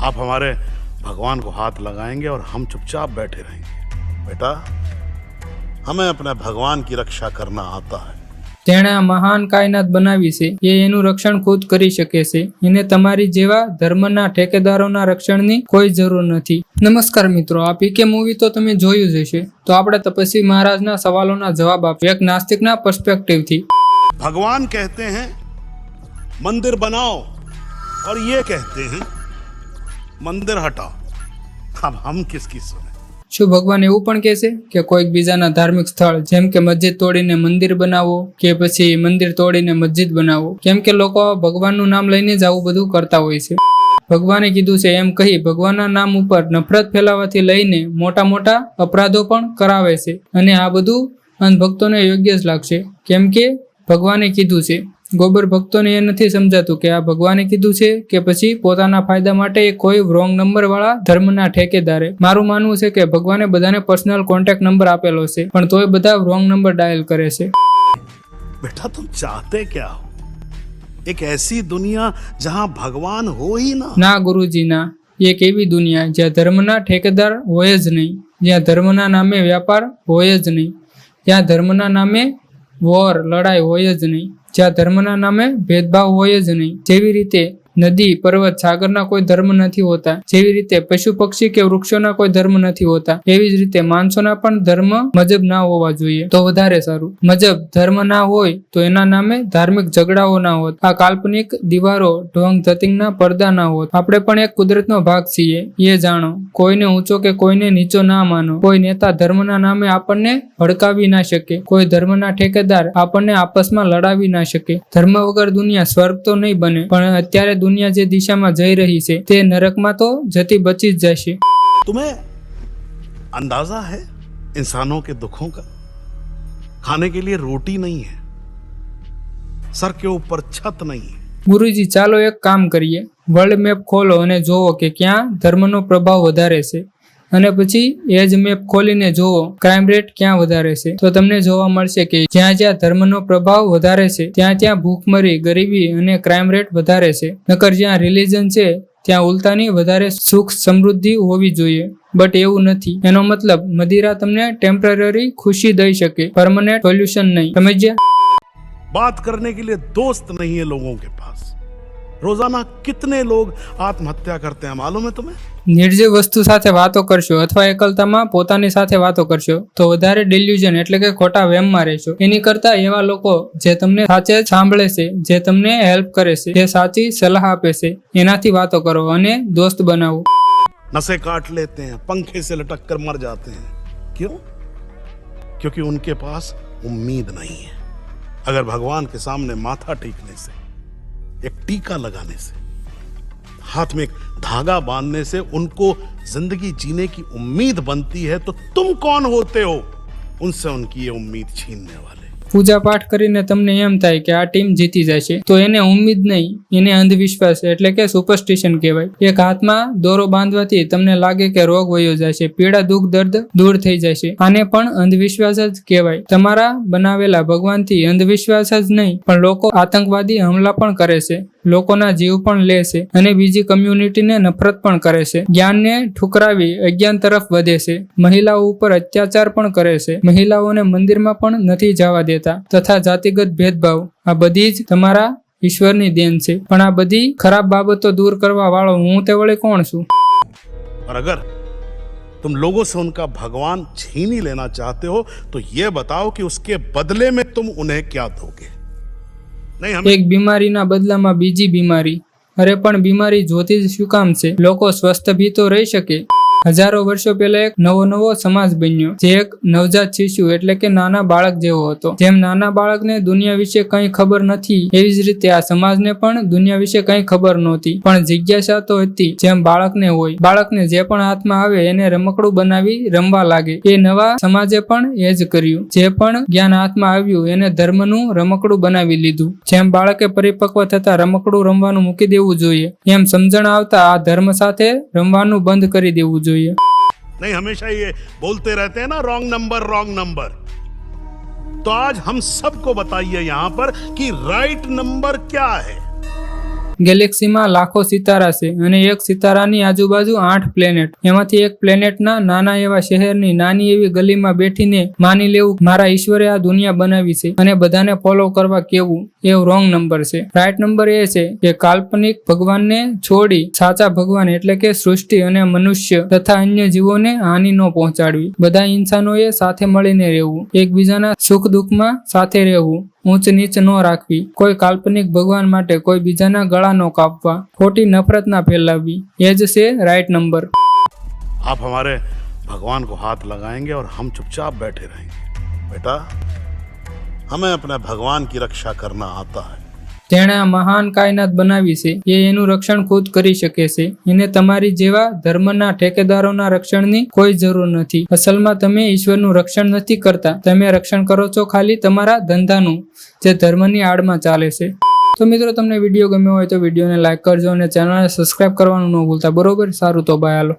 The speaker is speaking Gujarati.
आप हमारे भगवान को हाथ लगाएंगे और हम चुपचाप बैठे रहेंगे बेटा हमें अपने भगवान की रक्षा करना आता है તેણે આ મહાન કાયનાત બનાવી છે એ એનું રક્ષણ ખુદ કરી શકે છે એને તમારી જેવા ધર્મના ઠેકેદારોના રક્ષણની કોઈ જરૂર નથી નમસ્કાર મિત્રો આ પીકે મૂવી તો તમે જોયું જ હશે તો આપણે તપસ્વી મહારાજના સવાલોના જવાબ આપીએ એક નાસ્તિકના પર્સપેક્ટિવથી भगवान कहते हैं मंदिर बनाओ और ये कहते हैं મંદિર હટાવો આમ હમ કિસકી સુને. શું ભગવાન એવું પણ કહેશે કે કોઈક બીજાના ધાર્મિક સ્થળ, જેમ કે મસ્જિદ તોડીને મંદિર બનાવો કે પછી મંદિર તોડીને મસ્જિદ બનાવો? કેમ કે લોકો ભગવાનનું નામ લઈને જ આવું બધું કરતા હોય છે. ભગવાને કીધું છે, એમ કહી ભગવાનના નામ ઉપર નફરત ફેલાવાથી લઈને મોટા મોટા અપરાધો પણ કરાવે છે. અને આ બધું અંધભક્તોને યોગ્ય જ લાગશે. કેમ કે ભગવાને કીધું છે ગોબર ભક્તોને એ નથી સમજાતું કે આ ભગવાને કીધું છે કે પછી પોતાના ફાયદા માટે એ કોઈ રોંગ નંબરવાળા ધર્મના ઠેકેદારે. મારું માનવું છે કે ભગવાને બધાને પર્સનલ કોન્ટેક્ટ નંબર આપેલો છે પણ તોય બધા રોંગ નંબર ડાયલ કરે છે. બેટા તું ચાહતે ક્યા એક એસી દુનિયા જહાં ભગવાન હોય ના. ના ગુરુજી ના એક એવી દુનિયા જ્યાં ધર્મના ઠેકેદાર હોય જ નહીં જ્યાં ધર્મના નામે વ્યાપાર હોય જ નહીં જ્યાં ધર્મના નામે વોર લડાઈ હોય જ નહીં. જ્યાં ધર્મના નામે ભેદભાવ હોય જ નહીં. જેવી રીતે નદી, પર્વત સાગરના કોઈ ધર્મ નથી હોતા. જેવી રીતે પશુ પક્ષી કે વૃક્ષોના કોઈ ધર્મ નથી હોતા. એવી જ રીતે માણસોના પણ ધર્મ મજબ ના હોવા જોઈએ. તો વધારે સારું. મજબ ધર્મ ના હોય તો એના નામે ધાર્મિક ઝઘડાઓ ના હોત. આ કાલ્પનિક દિવારો ઢોંગ ધતિંગના પડદા ના હોત. આપણે પણ એક કુદરતનો ભાગ છીએ. એ જાણો. કોઈને ઊંચો કે કોઈને નીચો ના માનો. કોઈ નેતા ધર્મના નામે આપણને ભડકાવી ના શકે. કોઈ ધર્મના ઠેકેદાર આપણને આપસમાં લડાવી ના શકે. ધર્મ વગર દુનિયા સ્વર્ગ તો નહીં બને. પણ અત્યારે દુનિયા જે દિશામાં જઈ રહી છે તે નરકમાં તો જતી બચી જ જશે तुम्हें अंदाजा है इंसानों के दुखों का खाने के लिए रोटी नहीं है सर के ऊपर छत नहीं है ગુરુજી ચાલો એક કામ કરીએ વર્લ્ડ મેપ ખોલો અને જોવો કે ક્યાં ધર્મનો પ્રભાવ વધારે છે અને પછી એ જ મેપ ખોલીને જુઓ ક્રાઇમ રેટ ક્યાં વધારે છે. તો તમને જોવા મળશે કે જ્યાં જ્યાં ધર્મનો પ્રભાવ વધારે છે, ત્યાં ત્યાં ભૂખમરી, ગરીબી અને ક્રાઇમ રેટ વધારે છે. નકર જ્યાં રિલિજન છે, ત્યાં ઉલતાની વધારે સુખ સમૃદ્ધિ હોવી જોઈએ. બટ એવું નથી. એનો મતલબ, મદિરા તમને ટેમ્પરરી ખુશી દઈ શકે પરમનન્ટ સોલ્યુશન નહીં. સમજ્યા? બાત કરને કે દોસ્ત નહીં હે કે પાસ रोजाना कितने लोग आत्महत्या करते हैं मालूम है तुम्हें નિર્જીવ વસ્તુ સાથે વાતો કરશો અથવા એકલતામાં પોતાની સાથે વાતો કરશો તો વધારે ડિલ્યુઝન એટલે કે ખોટા વહેમમાં રહેશો એની કરતા એવા લોકો જે તમને સાચે જ સાંભળે છે જે તમને હેલ્પ કરે છે જે સાચી સલાહ આપે છે એનાથી વાતો કરો અને દોસ્ત બનાવો नसें काट लेते हैं पंखे से लटक कर मर जाते हैं क्यों क्योंकि उनके पास उम्मीद नहीं है अगर भगवान के सामने माथा टेकने से एक टीका लगाने से, हाथ में एक धागा बांधने से उनको ज़िंदगी जीने की उम्मीद बनती है तो तुम कौन होते हो? उनसे उनकी ये उम्मीद छीनने वाले। પૂજા પાઠ કરીને તમને એમ થાય કે આ ટીમ જીતી જશે. તો એને ઉમ્મીદ નહીં, એને અંધવિશ્વાસ એટલે કે સુપરસ્ટિશન કહેવાય. એક હાથમાં દોરો બાંધવાથી તમને લાગે કે રોગ વયો જશે, પીડા, દુઃખ, દર્દ દૂર થઈ જશે. આને પણ અંધવિશ્વાસ જ કહેવાય. તમારા બનાવેલા ભગવાનથી અંધવિશ્વાસ જ નહીં, પણ લોકો આતંકવાદી હમલા પણ કરે છે. લોકોના જીવ પણ લે છે અને બીજી કમ્યુનિટીને નફરત પણ કરે છે જ્ઞાનને ઠુકરાવી અજ્ઞાન તરફ વધે છે મહિલાઓ ઉપર અત્યાચાર પણ કરે છે મહિલાઓને મંદિરમાં પણ નથી જવા દેતા તથા જાતિગત ભેદભાવ આ બધી જ તમારા ઈશ્વરની દેન છે પણ આ બધી ખરાબ બાબતો દૂર કરવા વાળો હું તે વળે કોણ છું और अगर तुम लोगों से उनका भगवान छीन ही लेना चाहते हो तो ये बताओ कि उसके बदले में तुम उन्हें क्या दोगे नहीं हमें એક બીમારીના બદલામાં બીજી બીમારી. અરે પણ બીમારી જોતી જ શું કામ છે? લોકો સ્વસ્થ ભી તો રહી શકે. હજારો વર્ષો પહેલા એક નવો નવો સમાજ બન્યો, જે એક નવજાત શિશુ એટલે કે નાના બાળક જેવો હતો. જેમ નાના બાળકને દુનિયા વિશે કંઈ ખબર નથી, એવી જ રીતે આ સમાજને પણ દુનિયા વિશે કંઈ ખબર નહોતી. પણ જિજ્ઞાસા તો હતી, જેમ બાળકને હોય. બાળકને જે પણ હાથમાં આવે, એને રમકડું બનાવી રમવા લાગે. એ નવા સમાજે પણ એ જ કર્યું. જે પણ જ્ઞાન હાથમાં આવ્યું, એને ધર્મનું રમકડું બનાવી લીધું. જેમ બાળકે પરિપક્વ થતા રમકડું રમવાનું મૂકી દેવું જોઈએ, એમ સમજણ આવતા આ ધર્મ સાથે રમવાનું બંધ કરી દેવું જોઈએ. नहीं हमेशा ये बोलते रहते हैं ना रॉन्ग नंबर रॉन्ग नंबर तो आज हम सबको बताइए यहां पर कि राइट नंबर क्या है ગેલેક્સીમાં લાખો સિતારા છે અને એક સિતારાની આજુબાજુ આઠ પ્લેનેટ. એમાંથી એક પ્લેનેટના નાના એવા શહેરની નાની એવી ગલીમાં બેઠીને માની લેવું, મારા ઈશ્વરે આ દુનિયા બનાવી છે અને બધાને ફોલો કરવા કેવું? એ રોંગ નંબર છે. રાઈટ નંબર એ છે કે કાલ્પનિક ભગવાનને છોડી સાચા ભગવાન એટલે કે સૃષ્ટિ અને મનુષ્ય તથા અન્ય જીવોને હાનિ ન પહોંચાડવી. બધા ઇન્સાનોએ સાથે મળીને રહેવું, એકબીજાના સુખ દુઃખમાં સાથે રહેવું. ऊंच नीच न राखवी कोई काल्पनिक भगवान माटे कोई बीजा गला न कापवा खोटी नफरत न फैलावी एज से राइट नंबर आप हमारे भगवान को हाथ लगाएँगे और हम चुपचाप बैठे रहेंगे बेटा हमें अपने भगवान की रक्षा करना आता है જેણે આ મહાન કાયનાત બનાવી છે. એ એનું રક્ષણ ખુદ કરી શકે છે. એને તમારી જેવા ધર્મના ઠેકેદારોના રક્ષણની કોઈ જરૂર નથી. અસલમાં તમે ઈશ્વરનું રક્ષણ નથી કરતા. તમે રક્ષણ કરો છો ખાલી તમારા ધંધાનું, જે ધર્મની આડમાં ચાલે છે. તો મિત્રો, તમને વીડિયો ગમ્યો હોય તો વિડીયોને લાઇક કરજો અને ચેનલને સબસ્ક્રાઇબ કરવાનું ન ભૂલતા. બરોબર? સારું, તો બાય હાલો.